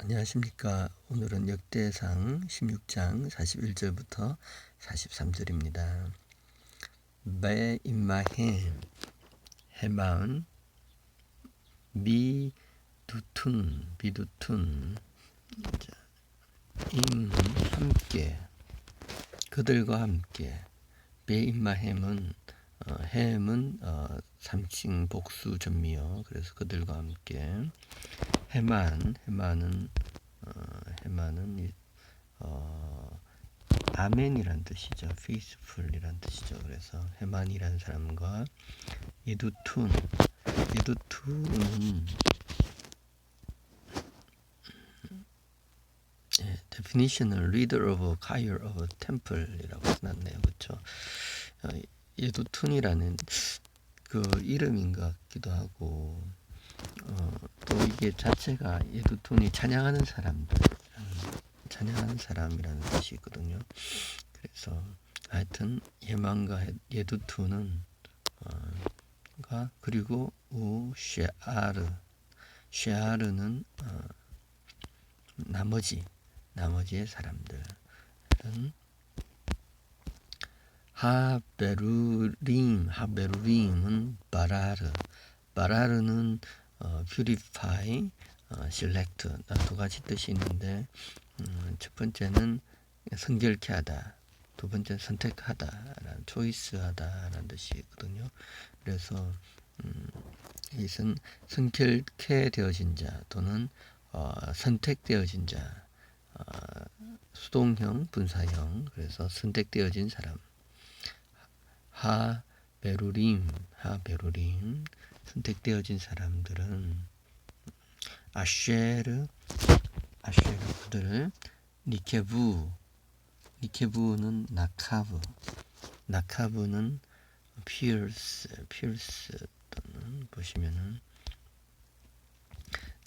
안녕하십니까. 오늘은 역대상 16장 41절부터 43절입니다. 배 임마햄 해마은 미두툰 비두툰 자, 임 함께 그들과 함께 배 임마햄은 어, 햄은 어, 3층 복수 전미어 그래서 그들과 함께 해만 해만은 어, 해만은 이- 어, 아멘이란 뜻이죠. peaceful이란 뜻이죠. 그래서 해만이라는 사람과 예두툰 예두툰은 예, definition은 leader of choir of temple이라고 써놨네요. 그렇죠? 어, 예두툰이라는 그 이름인 것 같기도 하고 어, 또 이게 자체가 예두톤이 찬양하는 사람들, 찬양하는 사람이라는 뜻이 있거든요. 그래서 하여튼 예만과 예두톤은 어, 가 그리고 우 쉐아르, 쉐아르는 어, 나머지 나머지의 사람들은 하베루림 하베루림은 바라르 바라르는 어, purify, 어, select 어, 두 가지 뜻이 있는데 음, 첫 번째는 성결케 하다 두 번째는 선택하다라는 초이스하다라는 뜻이 있거든요. 그래서 음, 이것은 성결케 되어진 자 또는 어, 선택되어진 자 어, 수동형 분사형 그래서 선택되어진 사람 하 베루림 하 베루림 선택되어진 사람들은 아쉐르 아쉐르 그들을 니케부 니케부는 나카브 나카브는 피어스 피어스 또는 보시면은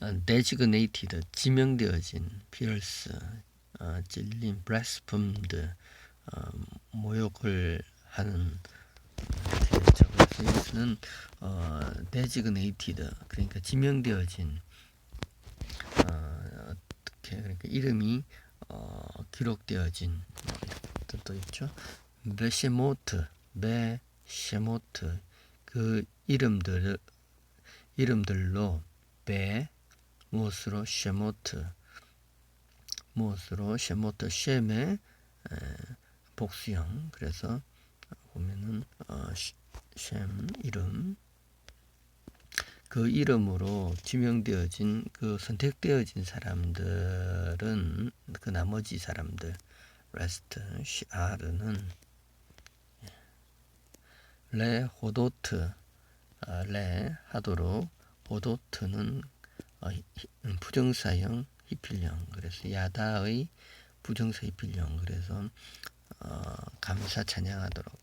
어, designated 지명되어진 피어스 어, 찔림 blasphemed 어, 모욕을 하는 되겠 이것은 어, designated 그러니까 지명되어진 어, 어떻게 그러니까 이름이 어, 기록되어진 뜻도 있죠. 베시모트, 베시모트. 그 이름들 이름들로 베 무엇으로? 쉐모트. 무엇으로? 쉐모트 에, 복수형. 그래서 보면은 어, 시- 셴 이름. 그 이름으로 지명되어진 그 선택되어진 사람들은 그 나머지 사람들 레스트 시아르는 레 호도트 아, 레 하도록 호도트는 어, 히- 음, 부정사형 히필형 그래서 야다의 부정사 히필형 그래서 어, 감사 찬양하도록 예.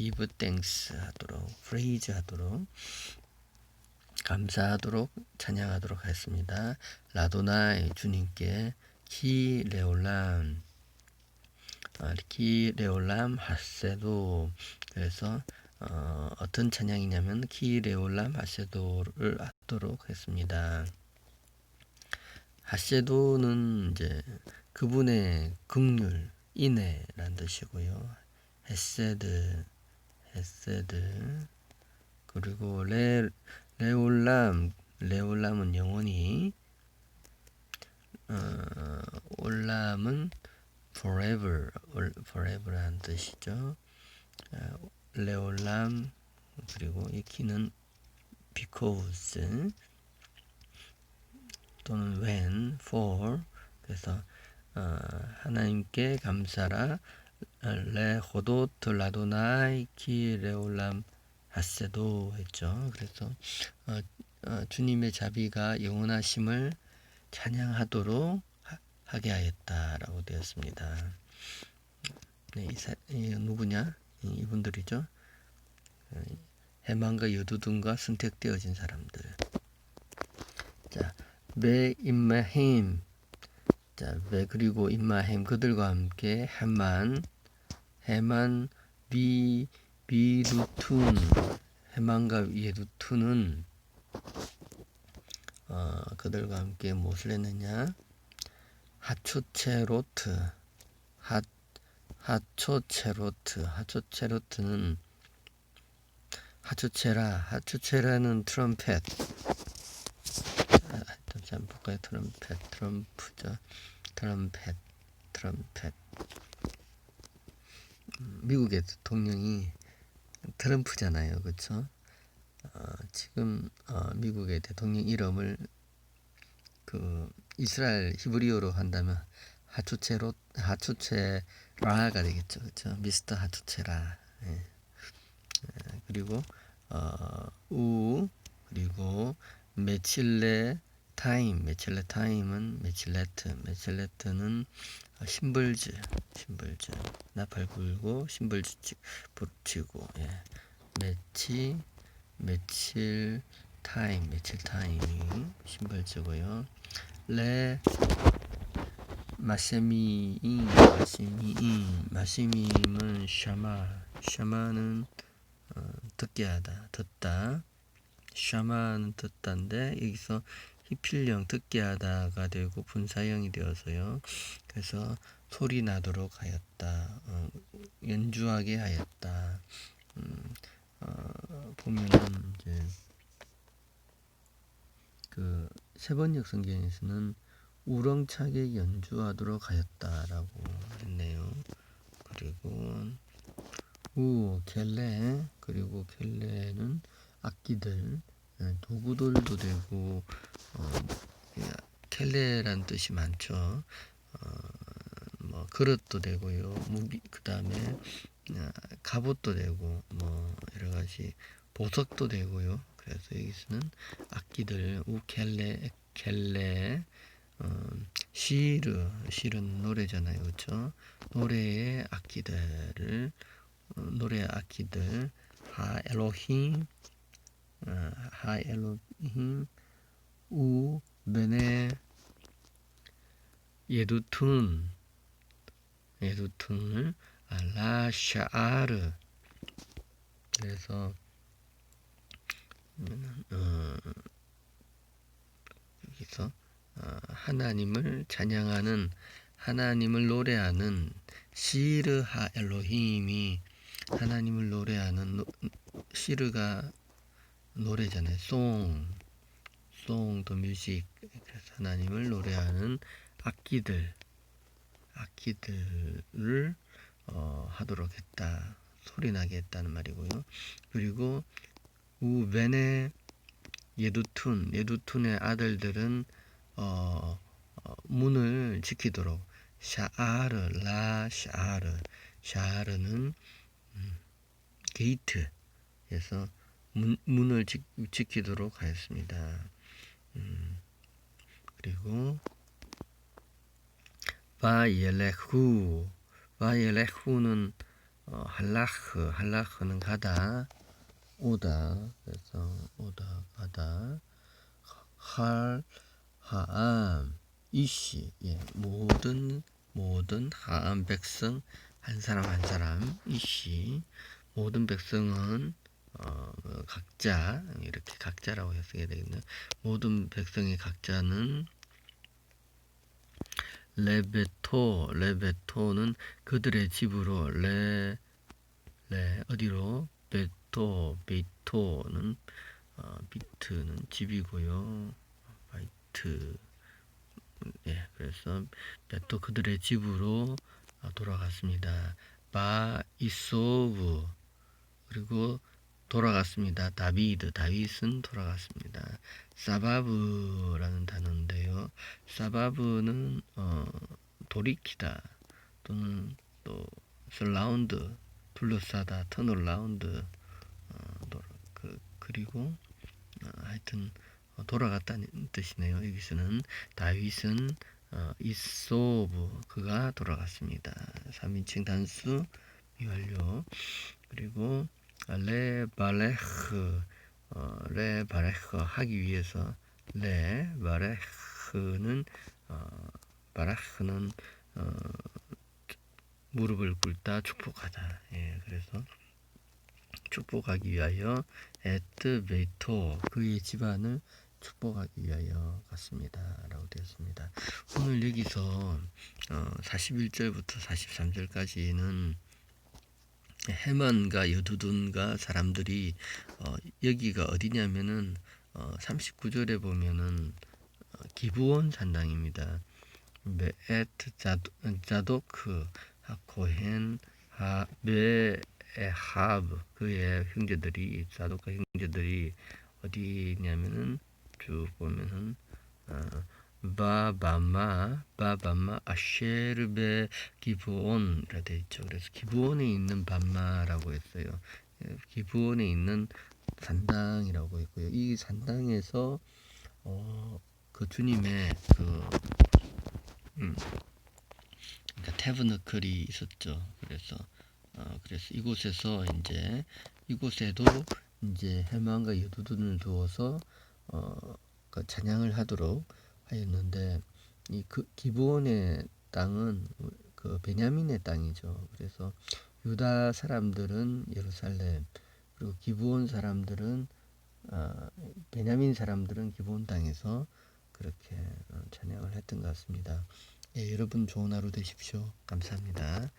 Give thanks 하도록 praise 하도록 감사하도록 찬양하도록 하겠습니다. 라도나이 주님께 키 레올람 아, 키 레올람 하세도 그래서 어, 어떤 찬양이냐면 키 레올람 하세도를 하도록 했습니다. 하세도는 이제 그분의 극률, 인애라는 뜻이고요. 헤세드, 헤세드 그리고 레 레올람 레올람은 영원히 어, 올람은 forever 올- forever라는 뜻이죠. 어, 레올람 그리고 이 키는 because 또는 when for 그래서 어, 하나님께 감사라 어, 레 호도트 라도나이 키 레올람 하세도 했죠. 그래서 어, 어, 주님의 자비가 영원하심을 찬양하도록 하, 하게 하였다라고 되었습니다. 네, 이, 사, 이 누구냐? 이, 이분들이죠. 어, 해만과 여두둔과 선택되어진 사람들. 자, 베 임마힘. 자, 베 그리고 임마힘 그들과 함께 해만, 해만 비 비루툰 해만과 예루툰은 어, 그들과 함께 무엇을 했느냐? 하초체로트 하 하초체로트 하초체로트는 하초체라 하초체라는 트럼펫 볼까요? 트럼펫 트럼프죠 트럼펫 트럼펫 음, 미국의 대통령이 트럼프잖아요 그렇죠? 어, 지금 어, 미국의 대통령 이름을 그 이스라엘 히브리어로 한다면 하추체로 하추체라가 되겠죠, 그렇죠? 미스터 하추체라. 예. 예, 그리고 어, 우 그리고 메칠레 타임, 메칠레 타임은 메칠레트, 메칠레트는 어, 심벌즈, 심벌즈, 나팔 불고 심벌즈 치- 붙이고, 예. 매치, 며칠 타임, 며칠 타임 심벌즈고요. 레 마세미인, 마세미인, 마세미임은 샤마, 샤마는 어, 듣게 하다, 듣다. 샤마는 듣다인데 여기서 히필령 듣게 하다가 되고 분사형이 되어서요. 그래서 소리 나도록 하였다, 어, 연주하게 하였다. 음, 어, 보면은 이제 그 세번역 성경에서는 우렁차게 연주하도록 하였다라고 했네요. 그리고 우 켈레 그리고 켈레는 악기들 예, 도구들도 되고 켈레란 뜻이 많죠. 어, 뭐 그릇도 되고요. 무기 그 다음에 갑옷도 되고 뭐 여러 가지 보석도 되고요. 그래서 여기서는 악기들 우켈레 켈레 어, 시르 시르는 노래잖아요, 그렇죠? 노래의 악기들을 어, 노래 악기들 하 엘로힘 어, 하 엘로힘 우 베네. 예두툰 예두툰을 라샤아르. 그래서 어, 여기서 어, 하나님을 찬양하는 하나님을 노래하는 시르하 엘로힘이 하나님을 노래하는 노, 시르가 노래잖아요. 송, 송, 더 뮤직. 그래서 하나님을 노래하는 악기들, 악기들을 어, 하도록 했다. 소리 나게 했다는 말이고요. 그리고 우벤의 예두툰, 예두툰의 아들들은 어, 어, 문을 지키도록 샤아르, 라 샤아르, 샤아르는 음, 게이트에서 문, 문을 지, 지키도록 하였습니다. 음, 그리고 바예레후, 바예레후는 어, 할라흐, 할라흐는 가다, 오다, 그래서 오다, 가다, 할, 하암, 이씨, 예, 모든 모든 하암 백성 한 사람 한 사람 이씨. 모든 백성은 어, 각자 이렇게 각자라고 해석해야 되겠네요. 모든 백성의 각자는 레베토 레베토는 그들의 집으로 레, 레 어디로 베토 베토는 어, 비트는 집이고요. 바이트 예, 그래서 베토 그들의 집으로 어, 돌아갔습니다. 바 이소브 그리고 돌아갔습니다. 다비드 다윗은 돌아갔습니다. 사바브라는 단어인데요. 사바브는 어, 돌이키다 또는 또 슬라운드 둘러싸다 턴어라운드 어, 그, 그리고 어, 하여튼 어, 돌아갔다는 뜻이네요. 여기서는 다윗은 어, 이소브 그가 돌아갔습니다. 3인칭 단수 미완료 그리고 레바레흐 어, 레바레흐 하기 위해서 레바레흐는 어, 바라흐는 어, 무릎을 꿇다 축복하다. 예, 그래서 축복하기 위하여 에트 베토 그의 집안을 축복하기 위하여 갔습니다 라고 되었습니다. 오늘 여기서 어, 41절부터 43절까지는 해만과 여두둔과 사람들이 어, 여기가 어디냐면은 어, 39절에 보면은 어, 기브온 산당입니다. 메에트 자도, 자도크 하코헨 하 메에하브 그의 형제들이 자도크 형제들이 어디냐면은 쭉 보면은 어, 바바마 바바마 아쉐르베 기브온이라 돼 있죠. 그래서 기브온에 있는 바마라고 했어요. 예, 기브온에 있는 산당이라고 했고요. 이 산당에서 어, 그 주님의 그 음, 그러니까 태브너클이 있었죠. 그래서 어, 그래서 이곳에서 이제 이곳에도 이제 해만과 여두둔을 두어서 어, 그 찬양을 하도록 하였는데 이 그 기브온의 땅은 그 베냐민의 땅이죠. 그래서 유다 사람들은 예루살렘 그리고 기브온 사람들은 어, 베냐민 사람들은 기브온 땅에서 그렇게 어, 찬양을 했던 것 같습니다. 예, 여러분 좋은 하루 되십시오. 감사합니다.